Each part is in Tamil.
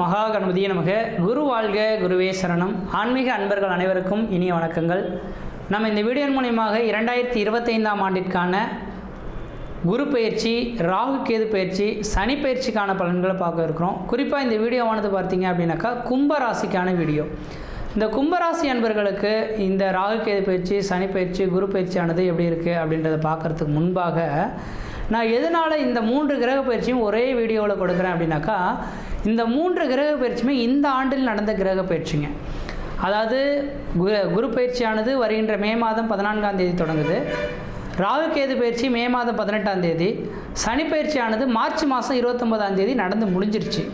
மகா கணபதியே நமக. குரு வாழ்க குருவே சரணம். ஆன்மீக அன்பர்கள் அனைவருக்கும் இனிய வணக்கங்கள். நம்ம இந்த வீடியோ மூலியமாக இரண்டாயிரத்தி இருபத்தைந்தாம் ஆண்டிற்கான குரு பயிற்சி ராகு கேது பயிற்சி சனி பயிற்சிக்கான பலன்களை பார்க்க இருக்கிறோம். குறிப்பாக இந்த வீடியோவானது பார்த்தீங்க அப்படின்னாக்கா கும்ப ராசிக்கான வீடியோ. இந்த கும்பராசி அன்பர்களுக்கு இந்த ராகு கேது பயிற்சி சனி பயிற்சி குரு பயிற்சியானது எப்படி இருக்குது அப்படின்றத பார்க்கறதுக்கு முன்பாக நான் எதனால் இந்த மூன்று கிரக பயிற்சியும் ஒரே வீடியோவில் கொடுக்குறேன் அப்படின்னாக்கா இந்த மூன்று கிரக பயிற்சியுமே இந்த ஆண்டில் நடந்த கிரக பயிற்சிங்க. அதாவது குரு குரு பயிற்சியானது வருகின்ற மே மாதம் பதினான்காம் தேதி தொடங்குது. ராகு கேது பயிற்சி மே மாதம் பதினெட்டாம் தேதி. சனி பயிற்சியானது மார்ச் மாதம் இருபத்தொம்போதாம் தேதி நடந்து முடிஞ்சிருச்சு.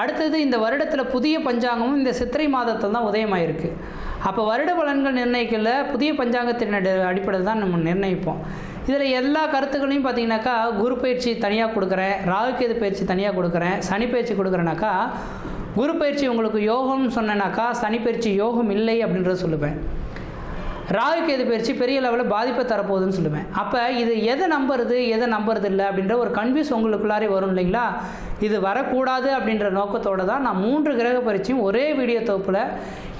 அடுத்தது இந்த வருடத்தில் புதிய பஞ்சாங்கமும் இந்த சித்திரை மாதத்தில் தான் உதயமாயிருக்கு. அப்போ வருட பலன்கள் நிர்ணயிக்கல புதிய பஞ்சாங்கத்தின் அடிப்படையில் தான் நம்ம நிர்ணயிப்போம். இதில் எல்லா கருத்துக்களையும் பார்த்தீங்கன்னாக்கா குரு பயிற்சி தனியாக கொடுக்குறேன் ராகுக்கேது பயிற்சி தனியாக கொடுக்குறேன் சனி பயிற்சி கொடுக்குறேனாக்கா குரு பயிற்சி உங்களுக்கு யோகம்னு சொன்னேனாக்கா சனி பயிற்சி யோகம் இல்லை அப்படின்றத சொல்லுவேன். ராகு கேது பயிற்சி பெரிய லெவலில் பாதிப்பை தரப்போகுதுன்னு சொல்லுவேன். அப்போ இது எதை நம்புறது எதை நம்புறது இல்லை அப்படின்ற ஒரு கன்ஃபியூஸ் உங்களுக்குள்ளாரே வரும் இல்லைங்களா? இது வரக்கூடாது அப்படின்ற நோக்கத்தோடு தான் நான் மூன்று கிரக பயிற்சியும் ஒரே வீடியோ தொகுப்பில்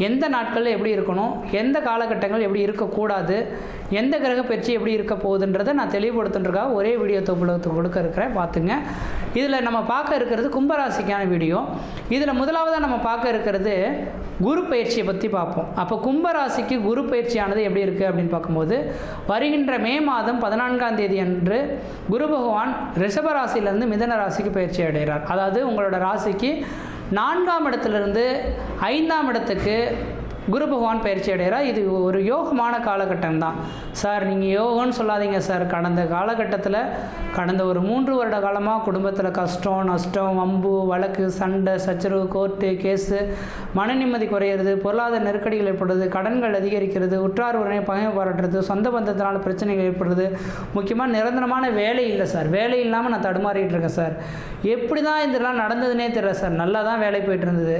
எந்த நாட்களில் எப்படி இருக்கணும் எந்த காலகட்டங்கள் எப்படி இருக்கக்கூடாது எந்த கிரக பயிற்சி எப்படி இருக்க போகுதுன்றதை நான் தெளிவுபடுத்துன்றக்காக ஒரே வீடியோ தொகுப்பில் கொடுக்க இருக்கிறேன். பார்த்துங்க. இதில் நம்ம பார்க்க இருக்கிறது கும்பராசிக்கான வீடியோ. இதில் முதலாவதாக நம்ம பார்க்க இருக்கிறது குரு பயிற்சியை பற்றி பார்ப்போம். அப்போ கும்பராசிக்கு குரு பயிற்சியானது எப்படி இருக்குது அப்படின்னு பார்க்கும்போது வருகின்ற மே மாதம் பதினான்காம் தேதி அன்று குரு பகவான் ரிஷபராசியிலேருந்து மிதன ராசிக்கு பயிற்சி அடைகிறார். அதாவது உங்களோட ராசிக்கு நான்காம் இடத்துலேருந்து ஐந்தாம் இடத்துக்கு குரு பகவான் பயிற்சி அடைகிறார் இது ஒரு யோகமான காலகட்டம் தான் சார் நீங்கள் யோகம்னு சொல்லாதீங்க சார். கடந்த காலகட்டத்தில் கடந்த ஒரு மூன்று வருட காலமாக குடும்பத்தில் கஷ்டம் நஷ்டம் வம்பு வழக்கு சண்டை சச்சரவு கோர்ட்டு கேஸு மன நிம்மதி குறையிறது பொருளாதார நெருக்கடிகள் ஏற்படுறது கடன்கள் அதிகரிக்கிறது உற்றார் உடனே பகை பாராட்டுறது சொந்த பந்தத்தினால பிரச்சனைகள் ஏற்படுறது. முக்கியமாக நிரந்தரமான வேலை இல்லை சார். வேலை இல்லாமல் நான் தடுமாறிட்டு இருக்கேன் சார். எப்படி தான் இதெல்லாம் நடந்ததுன்னே தெரியல சார். நல்லா தான் வேலை போயிட்டு இருந்தது.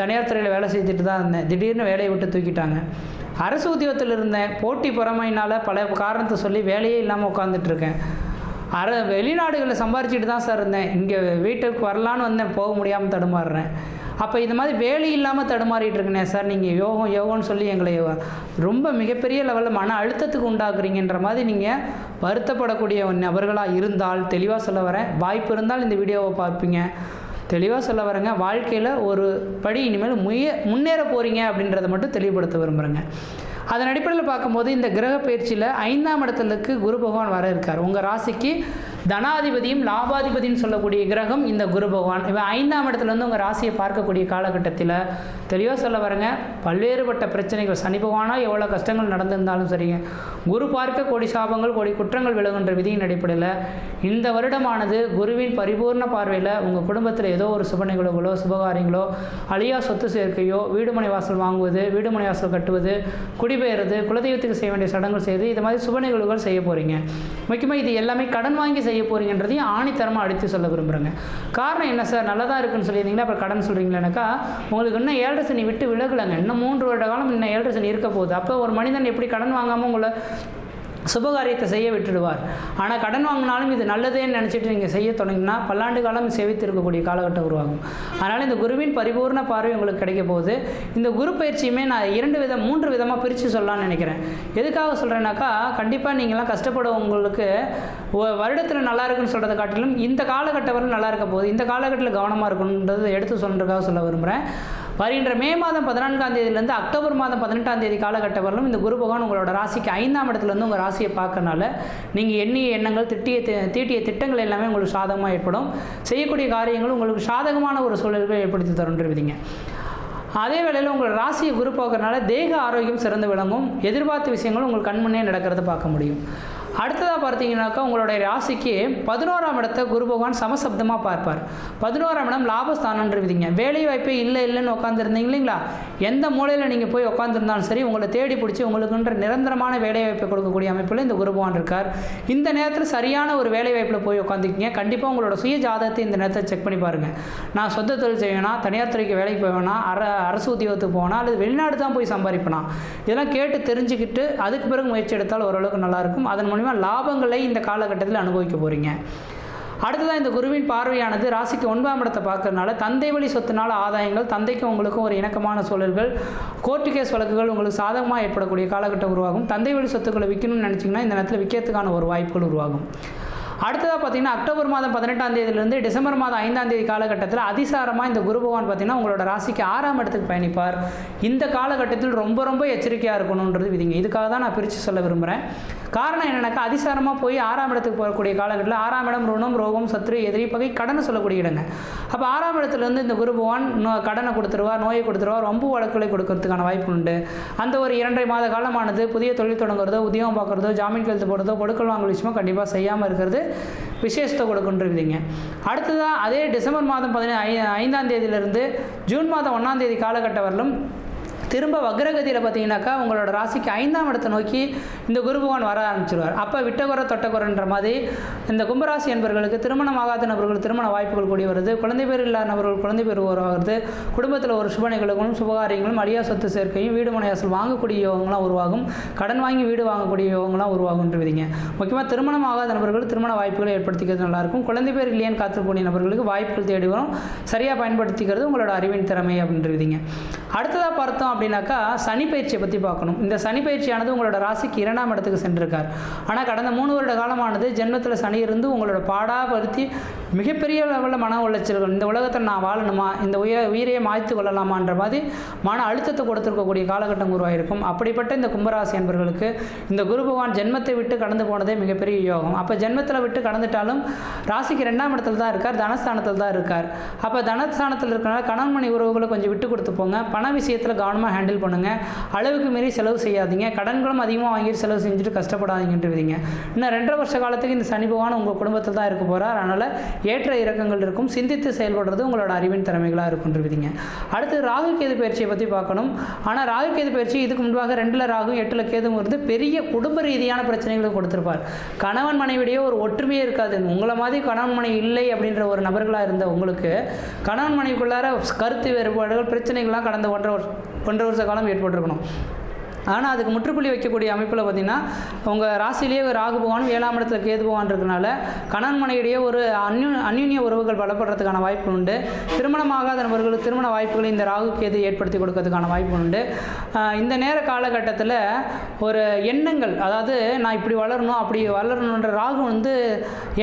தனியார் துறையில் வேலை செய்துட்டு தான் இருந்தேன். திடீர்னு வேலையை விட்டு தூக்கிட்டாங்க. அரசு உத்தியோகத்தில் இருந்தேன். போட்டி பொறாமையினால் பல காரணத்தை சொல்லி வேலையே இல்லாமல் உட்காந்துட்டு இருக்கேன். அர வெளிநாடுகளில் சம்பாரிச்சிட்டு தான் சார் இருந்தேன். இங்கே வீட்டுக்கு வரலான்னு வந்தேன். போக முடியாமல் தடுமாறுறேன். அப்போ இது மாதிரி வேலை இல்லாமல் தடுமாறிட்டு இருக்கனே சார். நீங்கள் யோகம் யோகம்னு சொல்லி எங்களை ரொம்ப மிகப்பெரிய லெவலில் மன அழுத்தத்துக்கு உண்டாக்குறீங்கன்ற மாதிரி நீங்கள் வருத்தப்படக்கூடிய நபர்களாக இருந்தால் தெளிவாக சொல்ல வரேன். வாய்ப்பு இருந்தால் இந்த வீடியோவை பார்ப்பீங்க. தெளிவாக சொல்ல வரேங்க. வாழ்க்கையில் ஒரு படி இனிமேல் முய முன்னேற போகிறீங்க அப்படின்றத மட்டும் தெளிவுபடுத்த விரும்புகிறேங்க அதன் அடிப்படையில் பார்க்கும்போது இந்த கிரக பயிற்சியில் ஐந்தாம் இடத்துலக்கு குரு பகவான் வர இருக்கார். உங்கள் ராசிக்கு தனாதிபதியும் லாபாதிபதியும் சொல்லக்கூடிய கிரகம் இந்த குரு பகவான். இவன் ஐந்தாம் இடத்துல வந்து உங்கள் ராசியை பார்க்கக்கூடிய காலகட்டத்தில் தெளிவாக சொல்ல வரங்க பல்வேறுபட்ட பிரச்சனைகள் சனி பகவானாக எவ்வளோ கஷ்டங்கள் நடந்திருந்தாலும் சரிங்க குரு பார்க்க கோடி சாபங்கள் கோடி குற்றங்கள் விலகுன்ற விதியின் அடிப்படையில் இந்த வருடமானது குருவின் பரிபூர்ண பார்வையில் உங்கள் குடும்பத்தில் ஏதோ ஒரு சுப நிகழ்வுகளோ சுபகாரியங்களோ அழியா சொத்து சேர்க்கையோ வீடுமனை வாசல் வாங்குவது வீடுமனை வாசல் கட்டுவது குடிபெயர்றது குலதெய்வத்துக்கு செய்ய வேண்டிய சடங்குகள் செய்து இது மாதிரி சுப நிகழ்வுகள் செய்ய போகிறீங்க முக்கியமாக இது எல்லாமே கடன் வாங்கி செய்ய போகிறீங்கன்றதையும் ஆணித்தரமாக அடித்து சொல்ல விரும்புகிறேங்க காரணம் என்ன சார்? நல்லதாக இருக்குன்னு சொல்லியிருந்தீங்கன்னா அப்புறம் கடன் சொல்கிறீங்களேனாக்கா உங்களுக்கு இன்னும் ஏழரை சனி விட்டு விலகலைங்க. இன்னும் மூன்று வருட காலம் இன்னும் ஏழரை சனி இருக்க போகுது. அப்போ ஒரு மனிதன் எப்படி கடன் வாங்காமல் உங்களை சுபகாரியத்தை செய்ய விட்டுடுவார். ஆனால் கடன் வாங்கினாலும் இது நல்லதேன்னு நினச்சிட்டு நீங்கள் செய்ய தொடங்கினா பல்லாண்டு காலம் சேவித்து இருக்கக்கூடிய காலகட்டம் உருவாகும். அதனால் இந்த குருவின் பரிபூர்ண பார்வை உங்களுக்கு கிடைக்க போகுது. இந்த குரு பயிற்சியுமே நான் இரண்டு விதம் மூன்று விதமாக பிரித்து சொல்லலாம்னு நினைக்கிறேன். எதுக்காக சொல்கிறேன்னாக்கா கண்டிப்பாக நீங்களாம் கஷ்டப்படுவவங்களுக்கு வருடத்தில் நல்லா இருக்குன்னு சொல்கிறத காட்டிலும் இந்த காலகட்டம் வரை நல்லா இருக்க போகுது. இந்த காலகட்டத்தில் கவனமாக இருக்கணுன்றதை எடுத்து சொல்கிறதுக்காக சொல்ல விரும்புகிறேன் வருகின்ற மே மாதம் பதினான்காம் தேதியிலேருந்து அக்டோபர் மாதம் பதினெட்டாம் தேதி காலகட்டம் வரலும் இந்த குரு பகவான் உங்களோட ராசிக்கு ஐந்தாம் இடத்துலேருந்து உங்கள் ராசியை பார்க்கறனால நீங்கள் எண்ணிய எண்ணங்கள் திட்டிய தீட்டிய திட்டங்கள் எல்லாமே உங்களுக்கு சாதகமாக ஏற்படும். செய்யக்கூடிய காரியங்கள் உங்களுக்கு சாதகமான ஒரு சூழல்களை ஏற்படுத்தி தருன்றவிதிங்க அதே வேளையில் உங்கள் ராசியை குரு பார்க்கறனால தேக ஆரோக்கியம் சிறந்து விளங்கும். எதிர்பார்த்த விஷயங்களும் உங்கள் கண்முன்னே நடக்கிறத பார்க்க முடியும். அடுத்ததாக பார்த்தீங்கன்னாக்கா உங்களுடைய ராசிக்கு பதினோராம் இடத்தை குரு பகவான் சமசப்தமாக பார்ப்பார். பதினோராம் இடம் லாபஸ்தானன்று விதிங்க. வேலை வாய்ப்பே இல்லை இல்லைன்னு உட்காந்துருந்தீங்க இல்லைங்களா? எந்த மூலையில் நீங்கள் போய் உட்காந்துருந்தாலும் சரி உங்களை தேடி பிடிச்சி உங்களுக்குன்ற நிரந்தரமான வேலை வாய்ப்பை கொடுக்கக்கூடிய அமைப்பில் இந்த குரு பகவான் இருக்கார். இந்த நேரத்தில் சரியான ஒரு வேலை வாய்ப்பில் போய் உட்காந்துக்கிங்க கண்டிப்பாக உங்களோட சுய ஜாதகத்தை இந்த நேரத்தை செக் பண்ணி பாருங்கள் நான் சொந்த தொழில் செய்வேனா தனியார் துறைக்கு வேலைக்கு போவேனா அர அரசு உத்தியோகத்துக்கு போனால் அல்லது வெளிநாடு தான் போய் சம்பாதிப்பேனா? இதெல்லாம் கேட்டு தெரிஞ்சுக்கிட்டு அதுக்கு பிறகு முயற்சி எடுத்தால் ஓரளவுக்கு நல்லாயிருக்கும் அதன் மூலிமா லாபங்களை இந்த காலகட்டத்தில் அனுபவிக்க போகிறீங்க அடுத்ததாக இந்த குருவின் பார்வையானது ராசிக்கு ஒன்பதாம் இடத்தை பார்க்கறதுனால தந்தை வழி சொத்துனால ஆதாயங்கள் தந்தைக்கும் உங்களுக்கும் ஒரு இணக்கமான சூழல்கள் கோர்ட்டு கேஸ் வழக்குகள் உங்களுக்கு சாதகமாக ஏற்படக்கூடிய காலகட்டம் உருவாகும். தந்தை வழி சொத்துக்களை விற்கணும்னு நினச்சிங்கன்னா இந்த நேரத்தில் விற்கிறதுக்கான ஒரு வாய்ப்புகள் உருவாகும். அடுத்ததாக பார்த்தீங்கன்னா அக்டோபர் மாதம் பதினெட்டாம் தேதியிலிருந்து டிசம்பர் மாதம் ஐந்தாம் தேதி காலகட்டத்தில் அதிசாரமாக இந்த குரு பகவான் பார்த்தீங்கன்னா உங்களோட ராசிக்கு ஆறாம் இடத்துக்கு பயணிப்பார். இந்த காலகட்டத்தில் ரொம்ப ரொம்ப எச்சரிக்கையாக இருக்கணுன்றது விதிங்க. இதுக்காக தான் நான் பிரித்து சொல்ல விரும்புகிறேன் காரணம் என்னென்னாக்கா அதிசாரமாக போய் ஆறாம் இடத்துக்கு போகக்கூடிய காலகட்டத்தில் ஆறாம் இடம் ருணம் ரோகம் சத்ரு எதிரி பகை கடனை சொல்லக்கூடிய இடங்க. அப்போ ஆறாம் இடத்துலேருந்து இந்த குரு பகவான் நோ கடனை கொடுத்துருவார் நோயை கொடுத்துருவார் ரொம்ப வழக்குகளை கொடுக்கறதுக்கான வாய்ப்பு உண்டு. அந்த ஒரு இரண்டரை மாத காலமானது புதிய தொழில் தொடங்குறதோ உத்தியோகம் பார்க்குறதோ ஜாமீன் கழுத்து போடுறதோ கொடுக்கல் வாங்கல் விஷயமோ கண்டிப்பாக செய்யாமல் இருக்கிறது. விசேஷத்தை கொடுக்குன்றிருக்குதுங்க அடுத்ததாக அதே டிசம்பர் மாதம் பதினை ஐ ஐந்தாம் தேதியிலிருந்து ஜூன் மாதம் ஒன்றாம் தேதி காலகட்டம் வரலும் திரும்ப வக்ரகதியில் பார்த்தீங்கன்னாக்கா உங்களோட ராசிக்கு ஐந்தாம் இடத்தை நோக்கி இந்த குரு பகவான் வர ஆரம்பிச்சிருவார். அப்போ விட்டகுர தொட்டகுரன்ற மாதிரி இந்த கும்பராசி என்பவர்களுக்கு திருமணம் ஆகாத நபர்கள் திருமண வாய்ப்புகள் கூடி வருது. குழந்தை பேர் இல்லாத நபர்கள் குழந்தை பேர் உருவாகிறது குடும்பத்தில் ஒரு சுப நிகழ்வுகளும் சுபகாரியங்களும் அடியா சொத்து சேர்க்கையும் வீடு மனை அசல் வாங்கக்கூடிய யோகங்களாம் உருவாகும். கடன் வாங்கி வீடு வாங்கக்கூடிய யோகங்களாம் உருவாகுன்றவிதிங்க முக்கியமாக திருமணம் ஆகாத நபர்கள் திருமண வாய்ப்புகளை ஏற்படுத்திக்கிறது நல்லாயிருக்கும். குழந்தை பேர் இல்லையான்னு காத்துக்கூடிய நபர்களுக்கு வாய்ப்புகள் தேடி வரும். சரியாக பயன்படுத்திக்கிறது உங்களோட அறிவின் திறமை அப்படின்றவிதிங்க அடுத்ததாக பார்த்தோம் அப்படின்னாக்கா சனி பயிற்சியை பற்றி பார்க்கணும். இந்த சனி பயிற்சியானது உங்களோட ராசிக்கு இரண்டாம் இடத்துக்கு சென்றிருக்கார். ஆனால் கடந்த மூணு வருட காலமானது ஜென்மத்தில் சனி இருந்து உங்களோட பாடாப்படுத்தி மிகப்பெரிய லெவலில் மன உளைச்சல்கள். இந்த உலகத்தில் நான் வாழணுமா? இந்த உய உயிரையே மாய்த்து கொள்ளலாமான்ற மாதிரி மன அழுத்தத்தை கொடுத்துருக்கக்கூடிய காலகட்டம் உருவாயிருக்கும் அப்படிப்பட்ட இந்த கும்பராசி என்பவர்களுக்கு இந்த குரு பகவான் ஜென்மத்தை விட்டு கடந்து போனதே மிகப்பெரிய யோகம். அப்போ ஜென்மத்தில் விட்டு கடந்துட்டாலும் ராசிக்கு ரெண்டாம் இடத்துல தான் இருக்கார் தனஸ்தானத்தில் தான் இருக்கார். அப்போ தனஸ்தானத்தில் இருக்கிறனால கணவன் மணி உறவுகளை கொஞ்சம் விட்டு கொடுத்து போங்க. பண விஷயத்தில் கவனமாக ஹேண்டில் பண்ணுங்கள் அளவுக்கு மீறி செலவு செய்யாதீங்க. கடன்களும் அதிகமாக வாங்கி செலவு செஞ்சுட்டு கஷ்டப்படாதீங்கன்ட்டு விதிங்க இன்னும் ரெண்டரை வருஷ காலத்துக்கு இந்த சனி பகவான் உங்கள் குடும்பத்தில் தான் இருக்க போகிறார் அதனால் ஏற்ற இறக்கங்கள் இருக்கும். சிந்தித்து செயல்படுறது உங்களோட அறிவின் திறமைகளாக இருக்குன்ற விதிங்க. அடுத்து ராகு கேது பயிற்சியை பற்றி பார்க்கணும். ஆனால் ராகு கேது பயிற்சி இதுக்கு முன்பாக ரெண்டில் ராகு எட்டில் கேதும் இருந்து பெரிய குடும்ப ரீதியான பிரச்சனைகளை கொடுத்துருப்பார். கணவன் மனைவிடையே ஒரு ஒற்றுமையே இருக்காது. உங்களை மாதிரி கணவன் மனைவி இல்லை அப்படின்ற ஒரு நபர்களாக இருந்த உங்களுக்கு கணவன் மனைவிக்குள்ளார கருத்து வேறுபாடுகள் பிரச்சனைகள்லாம் கடந்த ஒன்றரை வருஷம் ஒன்றரை வருஷ காலம் ஏற்பட்டிருக்கணும். ஆனால் அதுக்கு முற்றுப்புள்ளி வைக்கக்கூடிய அமைப்பில் பார்த்தீங்கன்னா உங்கள் ராசிலேயே ஒரு ராகு பகவான் ஏழாம் இடத்துல கேது பகவான் இருக்கனால கணவன் ஒரு அந்யு அந்யுன்ய உறவுகள் பலப்படுறதுக்கான வாய்ப்பு உண்டு. திருமணமாகாத நபர்களுக்கு திருமண வாய்ப்புகளை இந்த ராகு கேது ஏற்படுத்தி கொடுக்கறதுக்கான வாய்ப்பு உண்டு. இந்த நேர காலகட்டத்தில் ஒரு எண்ணங்கள் அதாவது நான் இப்படி வளரணும் அப்படி வளரணுன்ற ராகு வந்து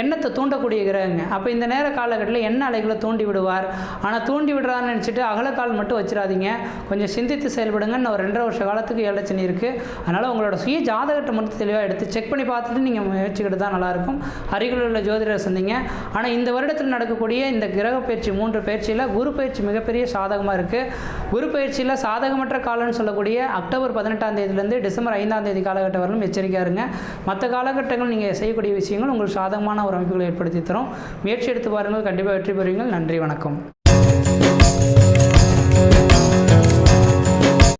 எண்ணத்தை தூண்டக்கூடிய கிரகங்க. அப்போ இந்த நேர காலகட்டத்தில் எண்ண அலைகளை தூண்டி விடுவார். ஆனால் தூண்டி விடுறான்னு நினச்சிட்டு அகலக்கால் மட்டும் வச்சிடாதீங்க. கொஞ்சம் சிந்தித்து செயல்படுங்க இன்னும் ஒரு ரெண்டரை வருஷ காலத்துக்கு பிரச்சனை இருக்குது அதனால் உங்களோட சுய ஜாதகத்தை மட்டும் தெளிவாக எடுத்து செக் பண்ணி பார்த்துட்டு நீங்கள் முயற்சிக்கிட்டு தான் நல்லாயிருக்கும் அருகில் உள்ள ஜோதிடரை சந்திங்க. ஆனால் இந்த வருடத்தில் நடக்கக்கூடிய இந்த கிரக பயிற்சி மூன்று பயிற்சியில் குரு பயிற்சி மிகப்பெரிய சாதகமாக இருக்குது குரு பயிற்சியில் சாதகமற்ற காலம்னு சொல்லக்கூடிய அக்டோபர் பதினெட்டாம் தேதியிலேருந்து டிசம்பர் ஐந்தாம் தேதி காலகட்டம் வரலும் எச்சரிக்கையாக இருங்க. மற்ற காலகட்டங்கள் நீங்கள் செய்யக்கூடிய விஷயங்கள் உங்களுக்கு சாதகமான ஒரு அமைப்புகளை ஏற்படுத்தி தரும். முயற்சி எடுத்து பாருங்கள். கண்டிப்பாக வெற்றி பெறுவீங்கள் நன்றி வணக்கம்.